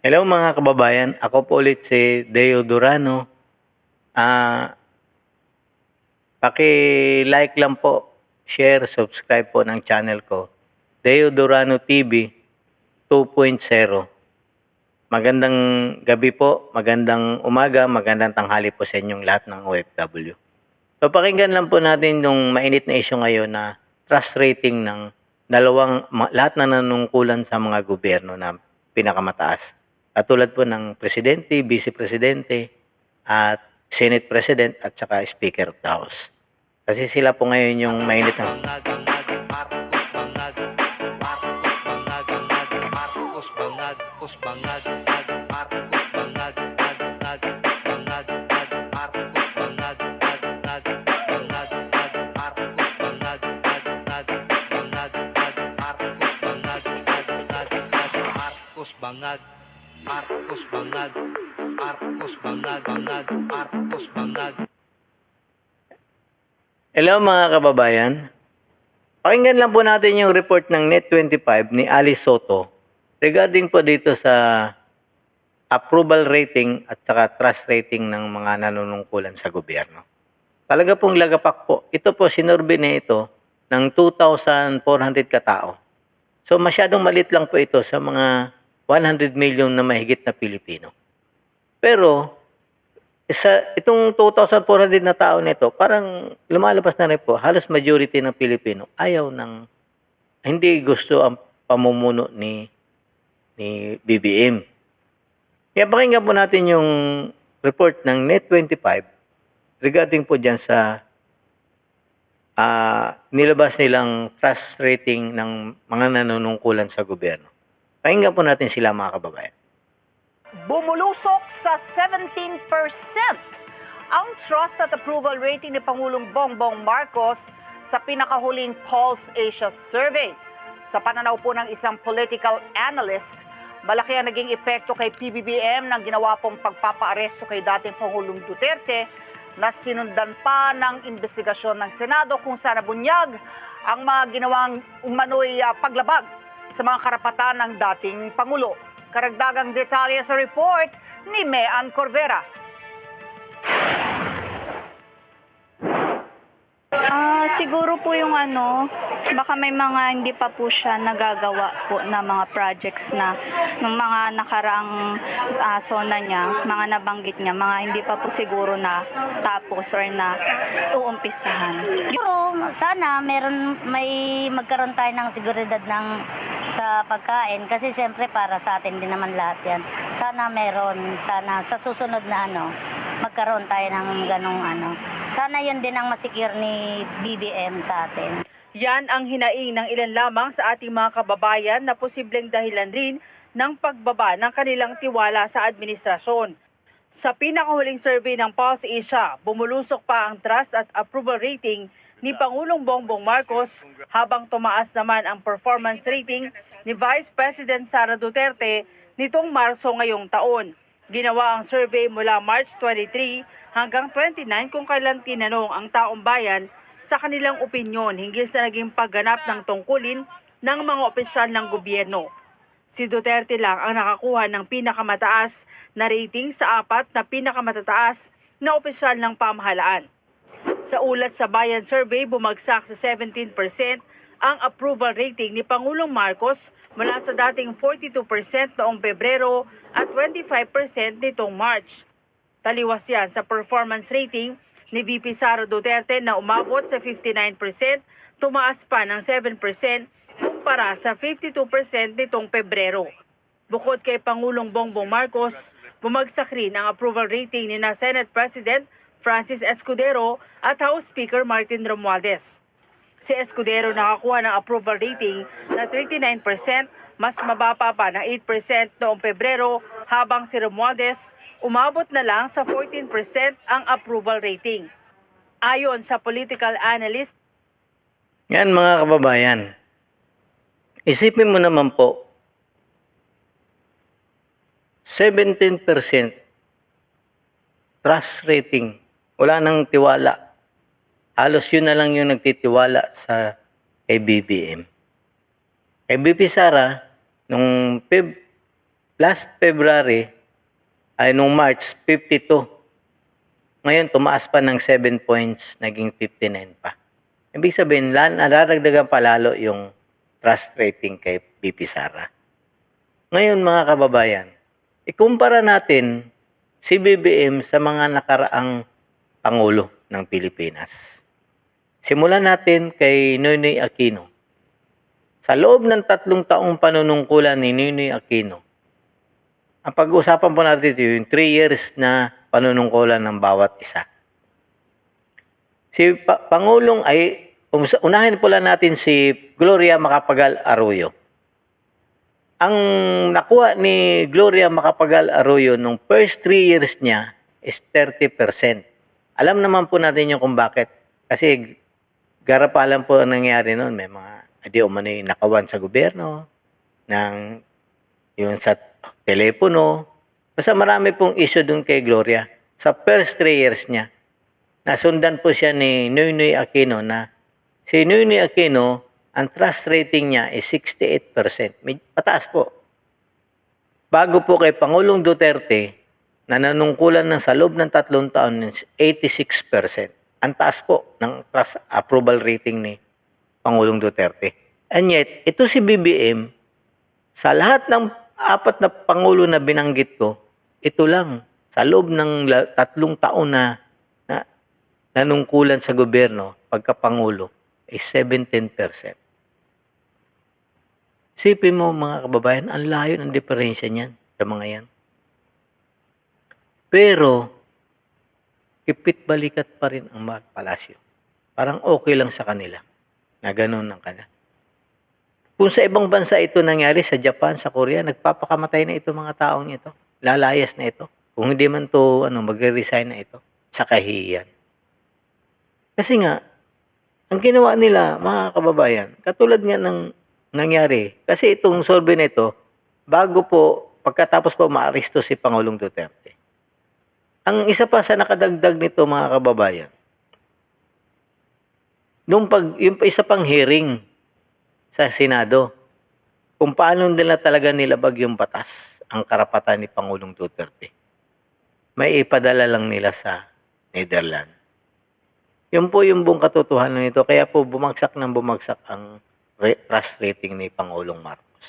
Hello mga kababayan, ako po ulit si Deo Durano. Ah, paki-like lang po, share, subscribe po ng channel ko. Deo Durano TV 2.0. Magandang gabi po, magandang umaga, magandang tanghali po sa inyong lahat ng OFW. So pakinggan lang po natin yung mainit na issue ngayon na trust rating ng dalawang lahat na nanungkulan sa mga gobyerno na pinakamataas. Katulad po ng presidente, vice presidente, at senate president at saka speaker of the house. Kasi sila po ngayon yung mainit na bangag, Arcos Bangag, Arcos Bangag, Bangag, Arcos Bangag. Hello mga kababayan. Pakinggan lang po natin yung report ng Net25 ni Ali Soto regarding po dito sa approval rating at saka trust rating ng mga nanunungkulan sa gobyerno. Talaga pong lagapak po. Ito po, sinurbe na ito ng 2,400 katao. So masyadong malit lang po ito sa mga 100 million na mahigit na Pilipino. Pero sa itong 2,400 na tao nito, parang lumalabas na rin po, halos majority ng Pilipino ayaw ng, hindi gusto ang pamumuno ni, ni BBM. Kaya pakinggan po natin yung report ng Net25 regarding po dyan sa ah, nilabas nilang trust rating ng mga nanunungkulan sa gobyerno. Pakinggan po natin sila mga kababayan. Bumulusok sa 17% ang trust at approval rating ni Pangulong Bongbong Marcos sa pinakahuling Pulse Asia survey. Sa pananaw po ng isang political analyst, malaki ang naging epekto kay PBBM ng ginawa pong pagpapaaresto kay dating Pangulong Duterte na sinundan pa ng investigasyon ng Senado kung saan nabunyag ang mga ginawang umano'y ah, paglabag sa mga karapatan ng dating Pangulo. Karagdagang detalye sa report ni Mean Corvera. Siguro po yung ano, baka may mga hindi pa po siya nagagawa po na mga projects na ng mga nakaraang ah, zona niya, mga nabanggit niya, mga hindi pa po siguro na tapos or na uumpisahan. Siguro, sana meron may magkaroon tayo ng seguridad ng sa pagkain kasi siyempre para sa atin din naman lahat yan. Sana meron, sana sa susunod na ano, magkaroon tayo ng ganong ano. Sana yun din ang masikir ni BBM sa atin. Yan ang hinaing ng ilan lamang sa ating mga kababayan na posibleng dahilan rin ng pagbaba ng kanilang tiwala sa administrasyon. Sa pinakahuling survey ng Pulse Asia, bumulusok pa ang trust at approval rating ni Pangulong Bongbong Marcos habang tumaas naman ang performance rating ni Vice President Sara Duterte nitong Marso ngayong taon. Ginawa ang survey mula March 23 hanggang 29 kung kailan tinanong ang taong bayan sa kanilang opinyon hinggil sa naging pagganap ng tungkulin ng mga opisyal ng gobyerno. Si Duterte lang ang nakakuha ng pinakamataas na rating sa apat na pinakamataas na opisyal ng pamahalaan. Sa ulat sa Bayan Survey, bumagsak sa 17% ang approval rating ni Pangulong Marcos mula sa dating 42% noong Pebrero at 25% nitong March. Taliwas yan sa performance rating ni VP Sara Duterte na umabot sa 59%, tumaas pa ng 7% kumpara sa 52% nitong Pebrero. Bukod kay Pangulong Bongbong Marcos, bumagsak rin ang approval rating ni na Senate President Francis Escudero at House Speaker Martin Romualdez. Si Escudero nakakuha ng approval rating na 39%, mas mababa pa ng 8% noong Pebrero, habang si Romualdez umabot na lang sa 14% ang approval rating. Ayon sa political analyst, Yan mga kababayan. Isipin mo naman po, 17% trust rating. Wala nang tiwala. Halos yun na lang yung nagtitiwala sa kay BBM. Kay BP Sara, nung Feb last February, ay nung March, 52. Ngayon, tumaas pa ng 7 points, naging 59 pa. Ibig sabihin, nararagdagan pa lalo yung trust rating kay BP Sara. Ngayon, mga kababayan, ikumpara natin si BBM sa mga nakaraang Pangulo ng Pilipinas. Simulan natin kay Noynoy Aquino. Sa loob ng tatlong taong panunungkulan ni Noynoy Aquino, ang pag-uusapan po natin ito yung 3 years na panunungkulan ng bawat isa. Si Pa- Pangulong ay, unahin po lang natin si Gloria Macapagal Arroyo. Ang nakuha ni Gloria Macapagal Arroyo nung first 3 years niya is 30%. Alam naman po natin yung kung bakit. Kasi garapalan po ang nangyari noon. May mga, di umano yung nakawan sa gobyerno, ng yung sa telepono. Basta marami pong issue dun kay Gloria. Sa first 3 years niya, nasundan po siya ni Noynoy Aquino na si Noynoy Aquino, ang trust rating niya is 68%. Med- Mataas po. Bago po kay Pangulong Duterte, na nanungkulan ng sa loob ng tatlong taon is 86%. Ang taas po ng trust approval rating ni Pangulong Duterte. And yet, ito si BBM, sa lahat ng apat na Pangulo na binanggit ko, ito lang, sa loob ng tatlong taon na, na nanungkulan sa gobyerno, pagkapangulo, is 17%. Sipin mo mga kababayan, ang layo ng diferensya niyan sa mga yan. Pero, kipit balikat pa rin ang mga palasyo. Parang okay lang sa kanila na ganun ang kanila. Kung sa ibang bansa ito nangyari, sa Japan, sa Korea, nagpapakamatay na ito mga taong ito. Lalayas na ito. Kung hindi man to ano, magre-resign na ito sa kahihiyan. Kasi nga, ang ginawa nila, mga kababayan, katulad nga ng nangyari, kasi itong survey na ito, bago po, pagkatapos po maaresto si Pangulong Duterte. Ang isa pa sa nakadagdag nito, mga kababayan, nung pag, yung isa pang hearing sa Senado, kung paano nila talaga nilabag yung batas, ang karapatan ni Pangulong Duterte. May ipadala lang nila sa Netherlands. Yun po yung buong katotohanan nito. Kaya po bumagsak ng bumagsak ang trust rating ni Pangulong Marcos.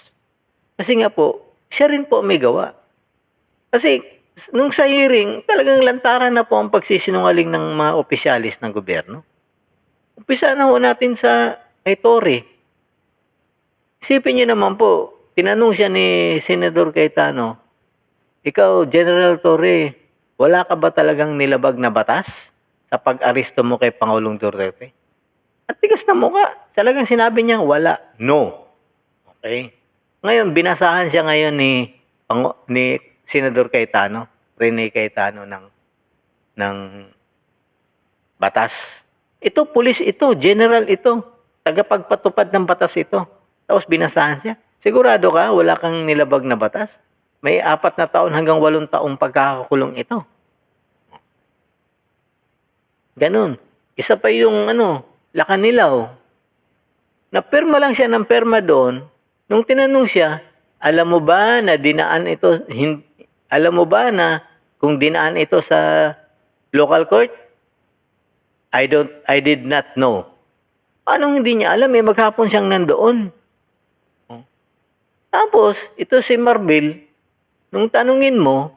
Kasi nga po, siya rin po may gawa. Kasi nung sa hearing, talagang lantaran na po ang pagsisinungaling ng mga opisyalis ng gobyerno. Umpisa na ho natin sa kay Torre. Isipin niyo naman po, tinanong siya ni Senador Cayetano, ikaw, General Torre, wala ka ba talagang nilabag na batas sa pag-aresto mo kay Pangulong Duterte? At tigas na mukha. Talagang sinabi niya, wala. No. Okay? Ngayon, binasahan siya ngayon ni, Pangu- ni Senador Cayetano, Rene Cayetano ng, ng batas. Ito, pulis ito, general ito. Tagapagpatupad ng batas ito. Tapos binasahan siya. Sigurado ka, wala kang nilabag na batas? May apat na taon hanggang walong taong pagkakakulong ito. Ganon. Isa pa yung ano, Lakanilaw. Napirma lang siya ng perma doon. Nung tinanong siya, alam mo ba na dinaan ito, hin- alam mo ba na kung dinaan ito sa local court? I don't, I did not know. Paano hindi niya alam? Eh, maghapon siyang nandoon. Oh. Tapos, ito si Marbil, nung tanungin mo,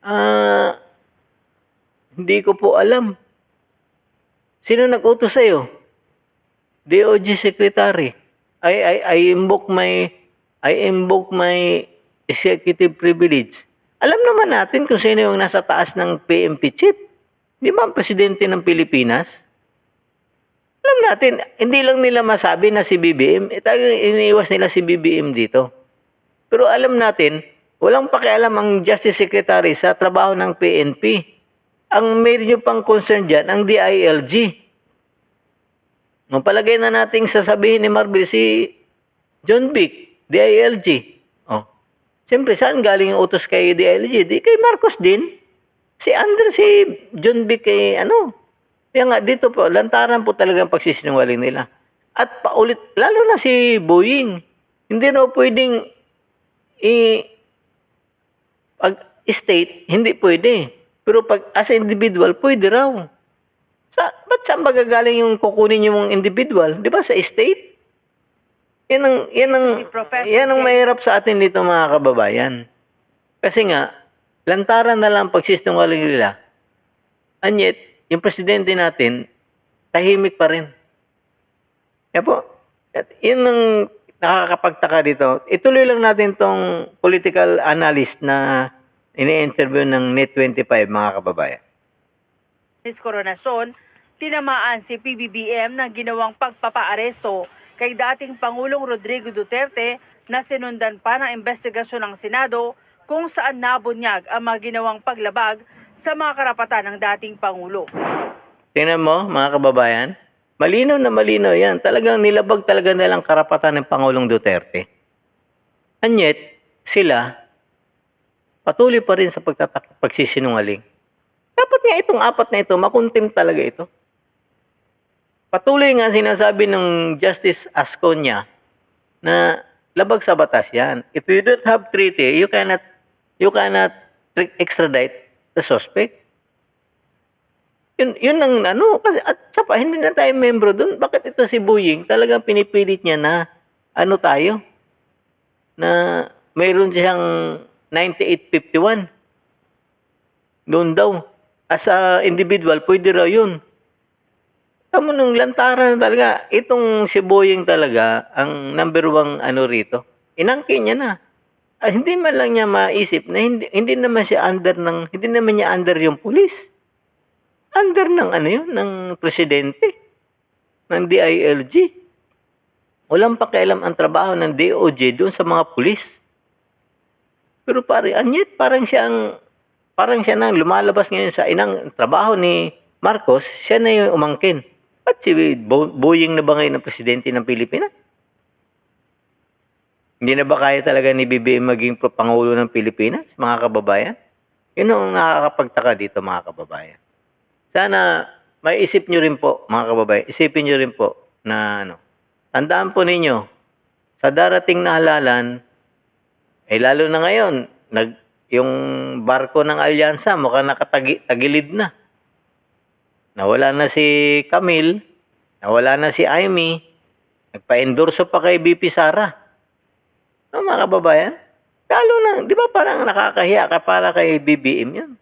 ah, hindi ko po alam. Sino nag-utos sa'yo? DOJ Secretary. I, I, I invoke my, I invoke my executive privilege. Alam naman natin kung sino yung nasa taas ng PMP chief. Di ba ang presidente ng Pilipinas? Alam natin, hindi lang nila masabi na si BBM, eh, talagang iniiwas nila si BBM dito. Pero alam natin, walang pakialam ang Justice Secretary sa trabaho ng PNP. Ang medyo pang concern dyan, ang DILG. Nung palagay na nating sasabihin ni Marvel si John Vic, DILG. Oh. Siyempre, saan galing yung utos kay DILG? Di kay Marcos din. Si Andre, si John Vic kay ano. Kaya nga, dito po, lantaran po talaga ang pagsisinungaling nila. At paulit, lalo na si Boeing. Hindi na pwedeng i Pag state, hindi pwede. Pero pag as individual, pwede raw. Sa, ba't saan ba gagaling yung kukunin yung individual? Di ba sa state? Yan ang, yan ang, yan ang mahirap sa atin dito mga kababayan. Kasi nga, lantaran na lang pagsisinungaling nila. And yet, yung presidente natin, tahimik pa rin. Kaya po, at yun ang nakakapagtaka dito. Ituloy lang natin tong political analyst na ini-interview ng Net25 mga kababayan. Ms. Coronasyon, tinamaan si PBBM ng ginawang pagpapaaresto kay dating Pangulong Rodrigo Duterte na sinundan pa ng investigasyon ng Senado kung saan nabunyag ang mga ginawang paglabag sa mga karapatan ng dating Pangulo. Tingnan mo, mga kababayan, malinaw na malinaw yan. Talagang nilabag talaga nilang karapatan ng Pangulong Duterte. And yet, sila, patuloy pa rin sa pagtatak pagsisinungaling. Dapat nga itong apat na ito, makuntim talaga ito. Patuloy nga sinasabi ng Justice Asconia na labag sa batas yan. If you don't have treaty, you cannot, you cannot extradite the suspect. Yun, yun ang ano, kasi at saka hindi na tayo membro doon. Bakit ito si Buying talagang pinipilit niya na ano tayo? Na mayroon siyang 9851. Doon daw. As a individual, pwede raw yun. Tama nung lantaran na talaga. Itong si Boying talaga, ang number one ano rito. Inangkin niya na. Ah, hindi man lang niya maisip na hindi, hindi naman siya under ng, hindi naman niya under yung pulis under ng ano yun, ng presidente, ng DILG. Walang pakialam ang trabaho ng DOJ doon sa mga pulis. Pero pare, anyet, parang siya ang, parang siya nang lumalabas ngayon sa inang trabaho ni Marcos, siya na yung umangkin. At si Bo- Boying na ba ngayon ng presidente ng Pilipinas? Hindi na ba kaya talaga ni BBM maging Pangulo ng Pilipinas, mga kababayan? Yun ang nakakapagtaka dito, mga kababayan. Sana maiisip nyo rin po, mga kababayan, isipin nyo rin po na ano, tandaan po ninyo, sa darating na halalan, eh lalo na ngayon, nag, yung barko ng alyansa mukhang nakatagilid na. Nawala na si Camille, nawala na si Amy, nagpa-endorso pa kay BP Sara. Mga kababayan? Lalo na, di ba parang nakakahiya ka para kay BBM yun?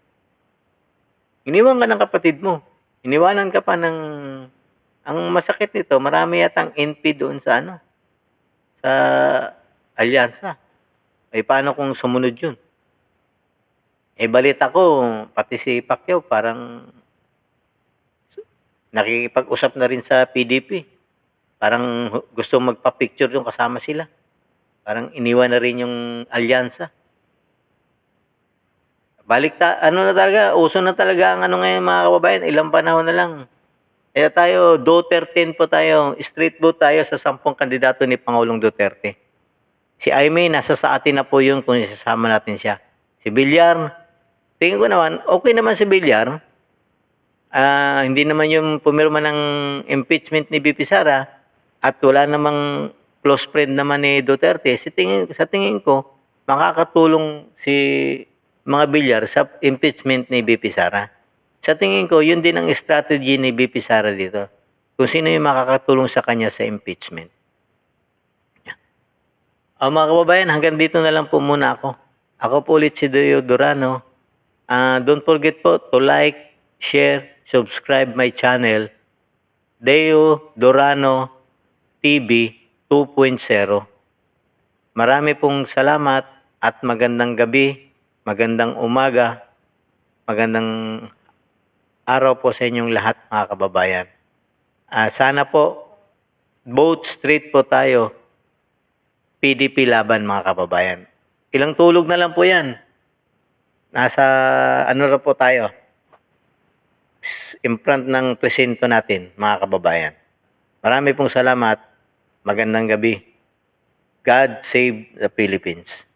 Iniwan ka ng kapatid mo. Iniwanan ka pa ng... Ang masakit nito, marami yatang NP doon sa ano? Sa alyansa. Eh, paano kung sumunod yun? Eh, balita ko, pati si Pacquiao parang nakikipag-usap na rin sa PDP. Parang gusto magpa-picture yung kasama sila. Parang iniwan na rin yung alyansa. Balik ta, ano na talaga, uso na talaga ang ano ngayon mga kababayan, ilang panahon na lang. Kaya tayo, Duterte po tayo, straight vote tayo sa sampung kandidato ni Pangulong Duterte. Si Aimee, nasa sa atin na po yun kung isasama natin siya. Si Villar, tingin ko naman, okay naman si Villar. Ah, hindi naman yung pumirma ng impeachment ni BP Sara at wala namang close friend naman ni Duterte. Sa tingin, sa tingin ko, makakatulong si mga bilyar sa impeachment ni BP Sara. Sa tingin ko, yun din ang strategy ni BP Sara dito. Kung sino yung makakatulong sa kanya sa impeachment. O mga kababayan, hanggang dito na lang po muna ako. Ako po ulit si Deo Durano. Ah, don't forget po to like, share, subscribe my channel. Deo Durano TV 2.0. Marami pong salamat at magandang gabi, magandang umaga, magandang araw po sa inyong lahat mga kababayan. Ah, sana po vote straight po tayo PDP laban mga kababayan. Ilang tulog na lang po yan. Nasa ano na po tayo? In front ng presinto natin mga kababayan. Marami pong salamat. Magandang gabi. God save the Philippines.